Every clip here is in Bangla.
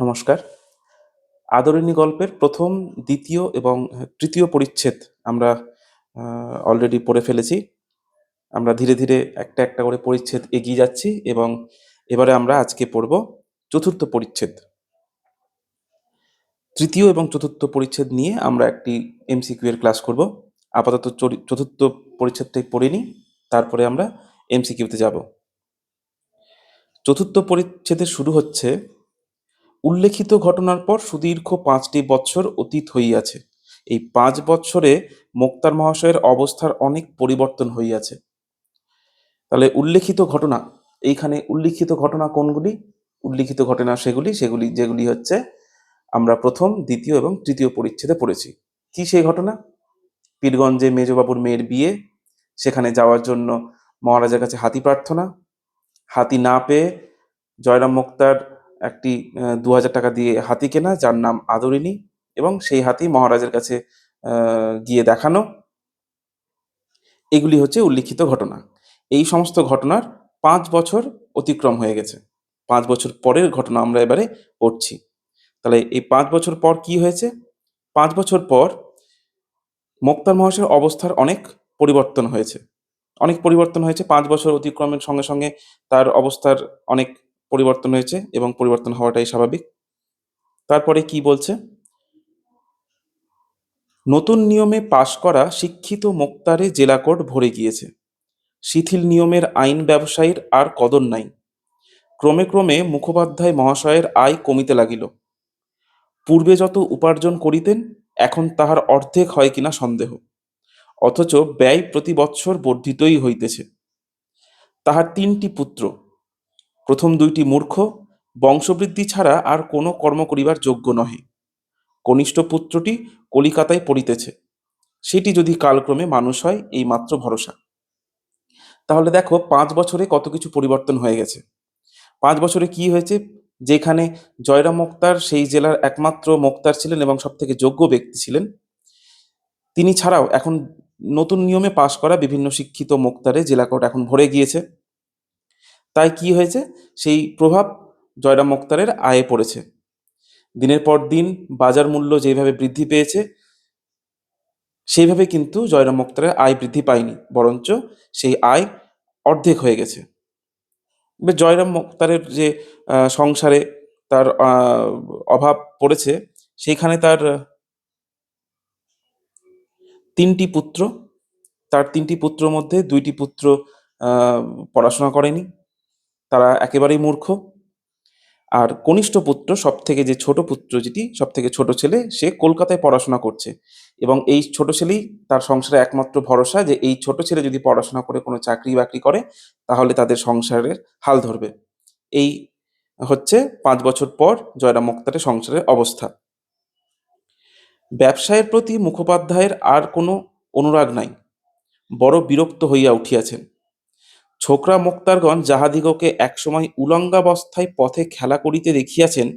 নমস্কার। আদরিণী গল্পের প্রথম, দ্বিতীয় এবং তৃতীয় পরিচ্ছেদ আমরা অলরেডি পড়ে ফেলেছি। আমরা ধীরে ধীরে একটা একটা করে পরিচ্ছেদ এগিয়ে যাচ্ছি এবং এবারে আমরা আজকে পড়ব চতুর্থ পরিচ্ছেদ। তৃতীয় এবং চতুর্থ পরিচ্ছেদ নিয়ে আমরা একটি এমসিকিউ এর ক্লাস করব। আপাতত চতুর্থ পরিচ্ছেদটাই পড়ে নিই, তারপরে আমরা এমসিকিউতে যাব। চতুর্থ পরিচ্ছেদে শুরু হচ্ছে উল্লেখিত ঘটনার পর সুদীর্ঘ পাঁচটি বৎসর অতীত হইয়াছে। এই পাঁচ বছরে মোক্তার মহাশয়ের অবস্থার অনেক পরিবর্তন হইয়াছে। তাহলে উল্লেখিত ঘটনা, এইখানে উল্লিখিত ঘটনা কোনগুলি? উল্লিখিত ঘটনা সেগুলি সেগুলি যেগুলি হচ্ছে আমরা প্রথম, দ্বিতীয় এবং তৃতীয় পরিচ্ছেদে পড়েছি। কি সেই ঘটনা? পীরগঞ্জে মেজবাবুর মেয়ের বিয়ে, সেখানে যাওয়ার জন্য মহারাজের কাছে হাতি প্রার্থনা। হাতি না পেয়ে জয়রাম মুক্তার একটি দু হাজার টাকা দিয়ে হাতি কেনা, যার নাম আদরিনী এবং সেই হাতি মহারাজের কাছে গিয়ে দেখানো। এগুলি হচ্ছে উল্লিখিত ঘটনা। এই সমস্ত ঘটনার পাঁচ বছর অতিক্রম হয়ে গেছে। পাঁচ বছর পরের ঘটনা আমরা এবারে পড়ছি। তাহলে এই পাঁচ বছর পর কি হয়েছে? পাঁচ বছর পর মোক্তার মহাশয়ের অবস্থার অনেক পরিবর্তন হয়েছে। অনেক পরিবর্তন হয়েছে। পাঁচ বছর অতিক্রমের সঙ্গে সঙ্গে তার অবস্থার অনেক পরিবর্তন হয়েছে এবং পরিবর্তন হওয়াটাই স্বাভাবিক। তারপরে কি বলছে? নতুন নিয়মে পাশ করা শিক্ষিত মোক্তারে জেলা কোর্ট ভরে গিয়েছে। শিথিল নিয়মের আইন ব্যবসায়ীর আর কদর নাই। ক্রমে ক্রমে মুখোপাধ্যায় মহাশয়ের আয় কমিতে লাগিল। পূর্বে যত উপার্জন করিতেন, এখন তাহার অর্ধেক হয় কিনা সন্দেহ। অথচ ব্যয় প্রতি বৎসর বর্ধিতই হইতেছে। তাহার তিনটি পুত্র প্রথম দুইটি মূর্খ, বংশবৃদ্ধি ছাড়া আর কোনো কর্ম করিবার যোগ্য নহে। কনিষ্ঠ পুত্রটি কলিকাতায় পড়িতেছে। সেটি যদি কালক্রমে মানুষ হয়, এই মাত্র ভরসা। তাহলে দেখো, পাঁচ বছরে কত কিছু পরিবর্তন হয়ে গেছে। পাঁচ বছরে কি হয়েছে? যেখানে জয়রাম মোক্তার সেই জেলার একমাত্র মোক্তার ছিলেন এবং সব থেকে যোগ্য ব্যক্তি ছিলেন। তিনি ছাড়াও এখন নতুন নিয়মে পাশ করা বিভিন্ন শিক্ষিত মোক্তারে জেলা কোর্ট এখন ভরে গিয়েছে। তাই কি হয়েছে? সেই প্রভাব জয়রাম মোক্তারের আয়ে পড়েছে। দিনের পর দিন বাজার মূল্য যেভাবে বৃদ্ধি পেয়েছে, সেইভাবে কিন্তু জয়রাম মোক্তারের আয় বৃদ্ধি পায়নি, বরঞ্চ সেই আয় অর্ধেক হয়ে গেছে। এবার জয়রাম মোক্তারের যে সংসারে তার অভাব পড়েছে, সেইখানে তার তিনটি পুত্র, তার তিনটি পুত্রর মধ্যে দুইটি পুত্র পড়াশোনা করেনি তারা একেবারেই মূর্খ। আর কনিষ্ঠ পুত্র সব থেকে যে ছোট পুত্র যেটি সব থেকে ছোট ছেলে, সে কলকাতায় পড়াশোনা করছে। এবং এই ছোট ছেলেই তার সংসারে একমাত্র ভরসা যে এই ছোট ছেলে যদি পড়াশোনা করে, কোনো চাকরি বাকরি করে, তাহলে তাদের সংসারের হাল ধরবে। এই হচ্ছে পাঁচ বছর পর জয়রাম মুক্তারের সংসারের অবস্থা। ব্যবসায়ের প্রতি মুখোপাধ্যায়ের আর কোনো অনুরাগ নাই। বড় বিরক্ত হইয়া উঠিয়াছেন। ছোকরা মোক্তারগণ যাহাদিগকে একসময় উলঙ্গাবস্থায় পথে খেলা করিতে দেখিয়াছেন,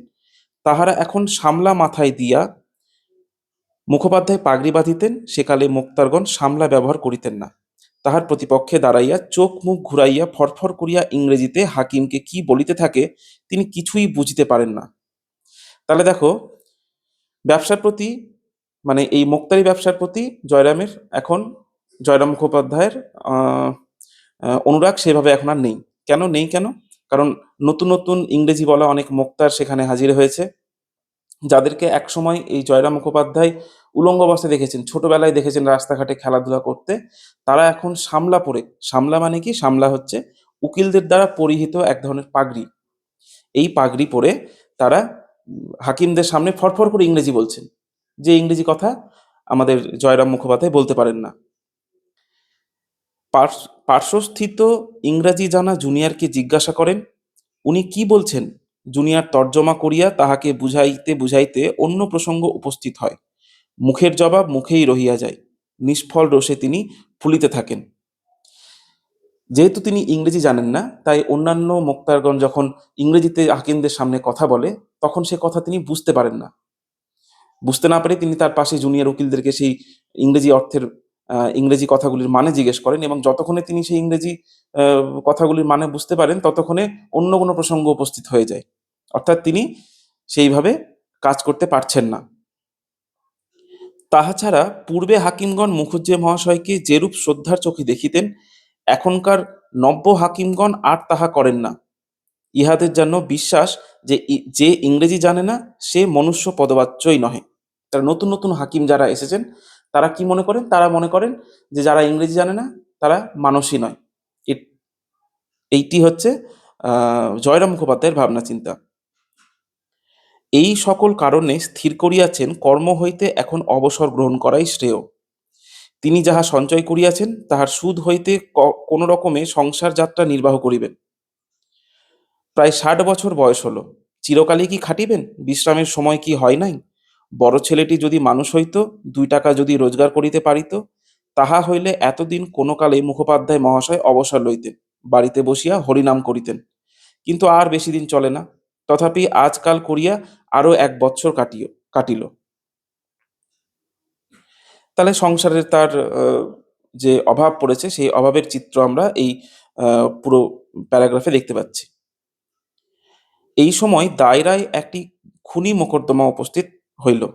তাহারা এখন সামলা মাথায় দিয়া মুখোপাধ্যায় পাগড়ি বাঁধিতেন, সেকালে মোক্তারগণ সামলা ব্যবহার করিতেন না। তাহার প্রতিপক্ষে দাঁড়াইয়া চোখ মুখ ঘুরাইয়া ফরফর করিয়া ইংরেজিতে হাকিমকে কি বলিতে থাকে, তিনি কিছুই বুঝিতে পারেন না। তাহলে দেখো, ব্যবসার প্রতি মানে এই মোক্তারি ব্যবসার প্রতি জয়রামের এখন, জয়রাম মুখোপাধ্যায়ের অনুরাগ সেভাবে এখন আর নেই। কেন নেই কেন? কারণ নতুন নতুন ইংরেজি বলা অনেক মোক্তার সেখানে হাজির হয়েছে। যাদেরকে একসময় এই জয়রাম মুখোপাধ্যায় উলঙ্গ অবস্থায় দেখেছেন, ছোটবেলায় দেখেছেন রাস্তাঘাটে খেলাধুলা করতে, তারা এখন সামলা পরে সামলা মানে কি? সামলা হচ্ছে উকিলদের দ্বারা পরিহিত এক ধরনের পাগড়ি। এই পাগড়ি পরে তারা হাকিমদের সামনে ফরফর করে ইংরেজি বলছেন। যে ইংরেজি কথা আমাদের জয়রাম মুখোপাধ্যায় বলতে পারেন না। পার্শ্বস্থিত ইংরাজি জানা জুনিয়রকে জিজ্ঞাসা করেন, উনি কি বলছেন? জুনিয়র তর্জমা করিয়া তাহাকে বুঝাইতে বুঝাইতে অন্য প্রসঙ্গ উপস্থিত হয়। মুখের জবাব মুখেই রহিয়া যায়। নিষ্ফল রোষে তিনি ফুলিতে থাকেন। যেহেতু তিনি ইংরেজি জানেন না, তাই অন্যান্য মোক্তারগণ যখন ইংরেজিতে হাকিমদের সামনে কথা বলে, তখন সে কথা তিনি বুঝতে পারেন না। বুঝতে না পেরে তিনি তার পাশে জুনিয়র উকিলদেরকে সেই ইংরেজি অর্থের ইংরেজি কথাগুলির মানে জিজ্ঞেস করেন এবং যতক্ষণে তিনি সেই ইংরেজি কথাগুলির মানে বুঝতে পারেন, ততক্ষণে অন্য কোনো প্রসঙ্গ উপস্থিত হয়ে যায়। অর্থাৎ তিনি সেইভাবে কাজ করতে পারছেন না। তাহা ছাড়া পূর্বে হাকিমগণ মুখুজ্জে মহাশয়কে যেরূপ শ্রদ্ধার চোখে দেখিতেন, এখনকার নব্য হাকিমগণ আর তাহা করেন না। ইহাদের জন্য বিশ্বাস যে যে ইংরেজি জানে না, সে মনুষ্য পদবাচ্যই নহে। তারা নতুন নতুন হাকিম যারা এসেছেন তারা কি মনে করেন? তারা মনে করেন যে যারা ইংরেজি জানে না, তারা মানুষই নয়। এইটি হচ্ছে জয়রাম মুখোপাধ্যায়ের ভাবনা চিন্তা। এই সকল কারণে স্থির করিয়াছেন, কর্ম হইতে এখন অবসর গ্রহণ করাই শ্রেয়। তিনি যাহা সঞ্চয় করিয়াছেন, তাহার সুদ হইতে কোনো রকমে সংসার যাত্রা নির্বাহ করিবেন। প্রায় ষাট বছর বয়স হলো। চিরকালই কি খাটিবেন? বিশ্রামের সময় কি হয় নাই? বড় ছেলেটি যদি মানুষ হইত, দুই টাকা যদি রোজগার করিতে পারিত, তাহা হইলে এতদিন কোনো কালে মুখোপাধ্যায় মহাশয় অবসর লইতেন, বাড়িতে বসিয়া হরিনাম করিতেন। কিন্তু আর বেশি দিন চলে না, তথাপি আজকাল করিয়া আরও এক বৎসর কাটিও কাটিল। তাহলে সংসারের তার যে অভাব পড়েছে, সেই অভাবের চিত্র আমরা এই পুরো প্যারাগ্রাফে দেখতে পাচ্ছি। এই সময় দায়রায় একটি খুনি মোকদ্দমা উপস্থিত হইল।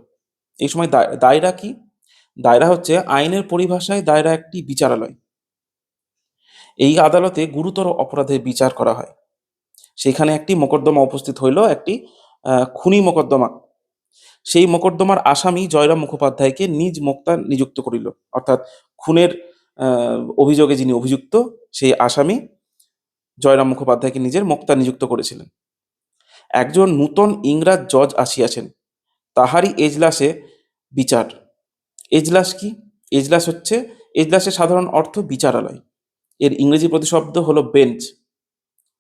এই সময় দায়- দায়রা কি? দায়রা হচ্ছে আইনের পরিভাষায় দায়রা একটি বিচারালয়। এই আদালতে গুরুতর অপরাধের বিচার করা হয়। সেখানে একটি মোকদ্দমা উপস্থিত হইল, একটি খুনি মোকদ্দমা। সেই মোকদ্দমার আসামি জয়রাম মুখোপাধ্যায়কে নিজ মোক্তা নিযুক্ত করিল। অর্থাৎ খুনের অভিযোগে যিনি অভিযুক্ত, সেই আসামি জয়রাম মুখোপাধ্যায়কে নিজের মোক্তা নিযুক্ত করেছিলেন। একজন নূতন ইংরাজ জজ আসিয়াছেন। তাহারই এজলাসে বিচার। এজলাস কি? এজলাস হচ্ছে এজলাসের সাধারণ অর্থ বিচারালয়। এর ইংরেজি প্রতিশব্দ হলো বেঞ্চ,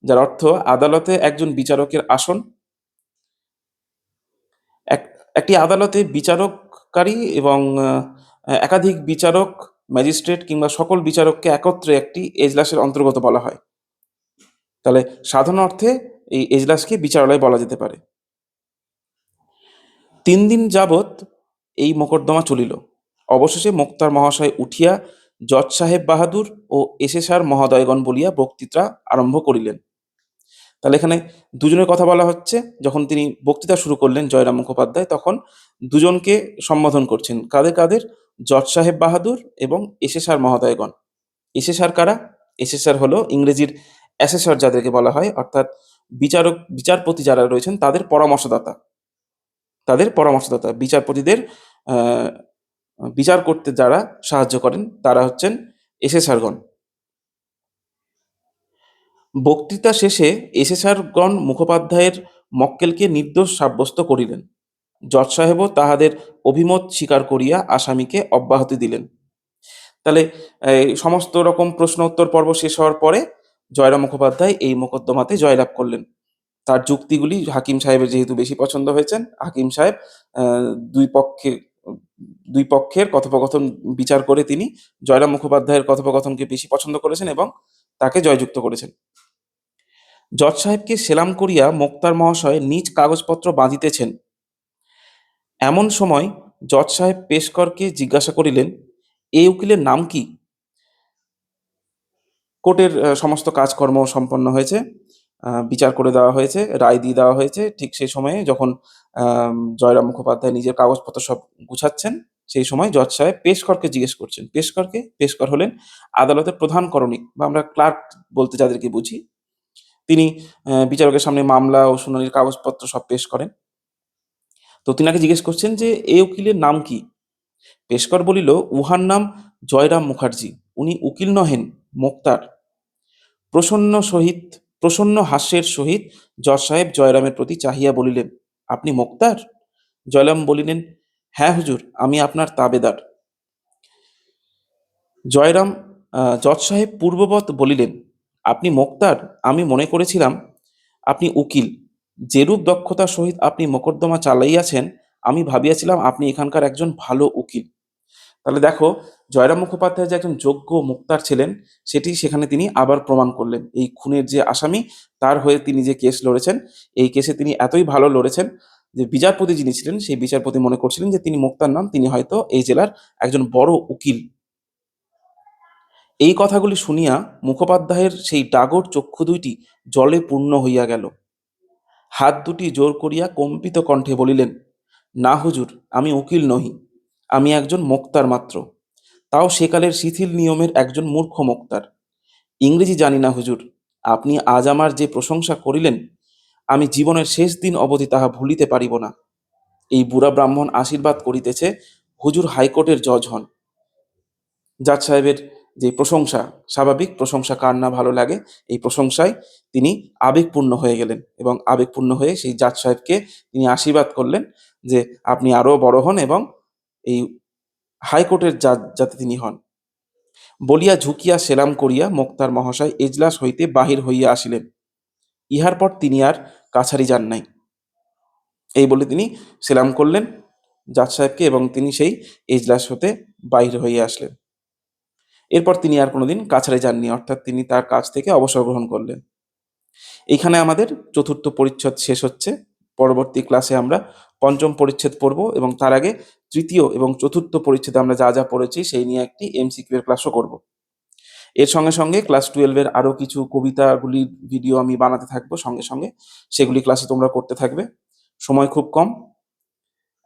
যার অর্থ আদালতে একজন বিচারকের আসন। এক, একটি আদালতে বিচারককারী এবং একাধিক বিচারক, ম্যাজিস্ট্রেট কিংবা সকল বিচারককে একত্রে একটি এজলাসের অন্তর্গত বলা হয়। তাহলে সাধারণ অর্থে এই এজলাসকে বিচারালয় বলা যেতে পারে। তিন দিন যাবৎ এই মোকদ্দমা চলিল। অবশেষে মোক্তার মহাশয় উঠিয়া জজ সাহেব বাহাদুর ও এসেসার মহোদয়গণ বলিয়া বক্তৃতা আরম্ভ করিলেন। তাহলে এখানে দুজনের কথা বলা হচ্ছে। যখন তিনি বক্তৃতা শুরু করলেন জয়রাম মুখোপাধ্যায়, তখন দুজনকে সম্বোধন করছেন। কাদের কাদের? জজ সাহেব বাহাদুর এবং এসেসার মহোদয়গণ। এসেসার কারা? এসেসার হলো ইংরেজির অ্যাসেসর যাদেরকে বলা হয়, অর্থাৎ বিচারক, বিচারপতি যারা রয়েছেন, তাদের পরামর্শদাতা। তাদের পরামর্শদাতা বিচারপতিদের বিচার করতে যারা সাহায্য করেন, তারা হচ্ছেন এসেসারগণ বক্তৃতা শেষে এসেসারগণ মুখোপাধ্যায়ের মক্কেলকে নির্দোষ সাব্যস্ত করিলেন। জজ সাহেবও তাহাদের অভিমত স্বীকার করিয়া আসামিকে অব্যাহতি দিলেন। তাহলে সমস্ত রকম প্রশ্ন উত্তর পর্ব শেষ হওয়ার পরে জয়রাম মুখোপাধ্যায় এই মোকদ্দমাতে জয়লাভ করলেন। তার যুক্তিগুলি হাকিম সাহেবের যেহেতু বেশি পছন্দ হয়েছেন, হাকিম সাহেব দুই পক্ষে, দুই পক্ষের কথোপকথন বিচার করে তিনি জয়রাম মুখোপাধ্যায়ের কথোপকথনকে বেশি পছন্দ করেছেন এবং তাকে জয়যুক্ত করেছেন। জজ সাহেবকে সেলাম করিয়া মোক্তার মহাশয় নিজ কাগজপত্র বাঁধিতেছেন। এমন সময় জজ সাহেব পেশকরকে জিজ্ঞাসা করিলেন, এই উকিলের নাম কি? কোর্টের সমস্ত কাজকর্ম সম্পন্ন হয়েছে। বিচার করে দেওয়া হয়েছে, রায় দিয়ে দেওয়া হয়েছে। ঠিক সেই সময়ে যখন জয়রাম মুখোপাধ্যায় নিজের কাগজপত্র সব গুছাচ্ছেন, সেই সময় জজ সাহেব পেশকরকে জিজ্ঞেস করছেন। পেশকরকে, পেশকর হলেন আদালতের প্রধান করণিক বা আমরা ক্লার্ক বলতে যাদেরকে বুঝি। তিনি বিচারকের সামনে মামলা ও শুনানির কাগজপত্র সব পেশ করেন। তো তিনাকে জিজ্ঞেস করছেন যে এই উকিলের নাম কি? পেশকর বলিল, উহার নাম জয়রাম মুখার্জি। উনি উকিল নহেন, মোক্তার। প্রসন্ন সহিত প্রসন্ন হাস্যের সহিত জজ সাহেব জয়রামের প্রতি চাহিয়া বলিলেন, আপনি মোক্তার? জয়রাম বলিলেন হ্যাঁ হুজুর, আমি আপনার তাবেদার। জয়রাম জজ সাহেব পূর্ববৎ বলিলেন, আপনি মোক্তার? আমি মনে করেছিলাম আপনি উকিল। যেরূপ দক্ষতার সহিত আপনি মোকদ্দমা চালাইয়াছেন, আমি ভাবিয়াছিলাম আপনি এখানকার একজন ভালো উকিল। তাহলে দেখো, জয়রাম মুখোপাধ্যায় যে একজন যোগ্য মুক্তার ছিলেন, সেটি সেখানে তিনি আবার প্রমাণ করলেন। এই খুনের যে আসামি, তার হয়ে তিনি যে কেস লড়েছেন, এই কেসে তিনি এতই ভালো লড়েছেন যে বিচারপতি যিনি ছিলেন, সেই বিচারপতি মনে করছিলেন যে তিনি মুক্তার নাম তিনি হয়তো এই জেলার একজন বড় উকিল। এই কথাগুলি শুনিয়া মুখোপাধ্যায়ের সেই ডাগর চক্ষু দুইটি জলে পূর্ণ হইয়া গেল। হাত দুটি জোর করিয়া কম্পিত কণ্ঠে বলিলেন, না হুজুর, আমি উকিল নহি। আমি একজন মোক্তার মাত্র। তাও সেকালের শিথিল নিয়মের একজন মূর্খ মোক্তার। ইংরেজি জানি না, হুজুর। আপনি আজ আমার যে প্রশংসা করিলেন, আমি জীবনের শেষ দিন অবধি তাহা ভুলিতে পারিব না। এই বুড়া ব্রাহ্মণ আশীর্বাদ করিতেছে, হুজুর হাইকোর্টের জজ হন। জাজ সাহেবের যে প্রশংসা, স্বাভাবিক প্রশংসা কার না ভালো লাগে, এই প্রশংসায় তিনি আবেগপূর্ণ হয়ে গেলেন এবং আবেগপূর্ণ হয়ে সেই জাজ সাহেবকে তিনি আশীর্বাদ করলেন যে আপনি আরও বড় হন এবং এই হাইকোর্টের জাজ, যাতে তিনি হন। বলিয়া ঝুঁকিয়া সেলাম করিয়া মোক্তার মহাশয় এজলাস হইতে বাহির হইয়া আসিলেন। ইহার পর তিনি আর কাছারি যান নাই। এই বলে তিনি সেলাম করলেন জাজ সাহেবকে এবং তিনি সেই এজলাস হতে বাহির হইয়া আসলেন। এরপর তিনি আর কোনোদিন কাছারি যাননি, অর্থাৎ তিনি তার কাজ থেকে অবসর গ্রহণ করলেন। এইখানে আমাদের চতুর্থ পরিচ্ছদ শেষ হচ্ছে। পরবর্তী ক্লাসে আমরা পঞ্চম পরিচ্ছেদ পড়ব এবং তার আগে তৃতীয় এবং চতুর্থ পরিচ্ছেদে আমরা যা যা পড়েছি, সেই নিয়ে একটি এমসিকিউ এর ক্লাসও করব। এর সঙ্গে সঙ্গে ক্লাস টুয়েলভের আরও কিছু কবিতাগুলির ভিডিও আমি বানাতে থাকব সঙ্গে সঙ্গে। সেগুলি ক্লাসে তোমরা করতে থাকবে। সময় খুব কম।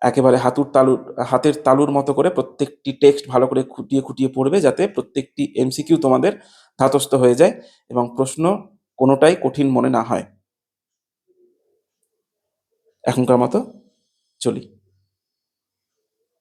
একেবারে হাতুর তালুর, হাতের তালুর মতো করে প্রত্যেকটি টেক্সট ভালো করে খুঁটিয়ে খুঁটিয়ে পড়বে যাতে প্রত্যেকটি এমসিকিউ তোমাদের ধাতস্থ হয়ে যায় এবং প্রশ্ন কোনোটাই কঠিন মনে না হয়। এখনকার মতো চলি।